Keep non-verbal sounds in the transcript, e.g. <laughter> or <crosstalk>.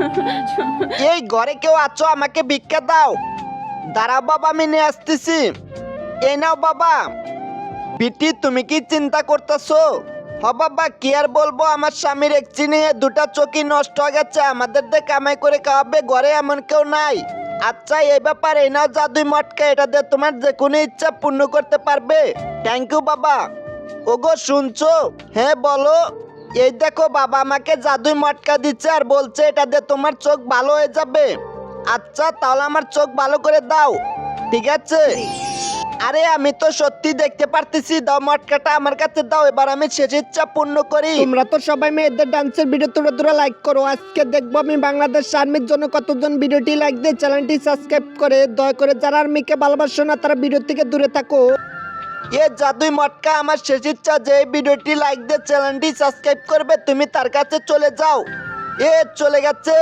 <laughs> এই ঘরে কেউ আছো, আমাকে ভিক্ষা দাও। দাঁড়াও বাবা, আমি নিয়ে আসতেছি। এই নাও বাবা। বিটি, তুমি কি চিন্তা করতেছো? হ বাবা, কি আর বলব, আমার স্বামীর একচি নিয়ে দুটা চকি নষ্ট হয়ে গেছে। আমাদের দিয়ে কামাই করে খাওয়াবে, ঘরে এমন কেউ নাই। আচ্ছা এই ব্যাপার, এই নাও জাদুই মটকা, এটা দিয়ে তোমার যে কোনো ইচ্ছা পূর্ণ করতে পারবে। থ্যাংক ইউ বাবা। ওগো, শুনছো? হ্যাঁ বলো। এই দেখো বাবা আমাকে জাদুই মটকা দিচ্ছে আর বলছে, এটা দিয়ে তোমার চোখ ভালো হয়ে যাবে। আচ্ছা তাহলে আমার চোখ ভালো করে দাও, ঠিক আছে? আরে, আমি তো সত্যি দেখতে পারতেছি, দাও মটকাটা আমার কাছে দাও, এবার আমি শেষ ইচ্ছা পূর্ণ করি। তোমরা তো সবাই মেয়েদের ডান্সের ভিডিও তুলে তুলে লাইক করো, আজকে দেখব আমি বাংলাদেশ আর্মির জন্য কতজন ভিডিওটি লাইক দিয়ে চ্যানেলটি সাবস্ক্রাইব করে। দয়া করে যারা আর্মিকে ভালোবাসো না, তারা ভিডিও থেকে দূরে থাকো। এ জাদুই মটকা, আমার শেষ ইচ্ছা যে ভিডিওটি লাইক দিয়ে চ্যানেলটি সাবস্ক্রাইব করবে, তুমি তার কাছে চলে যাও। এ চলে গেছে।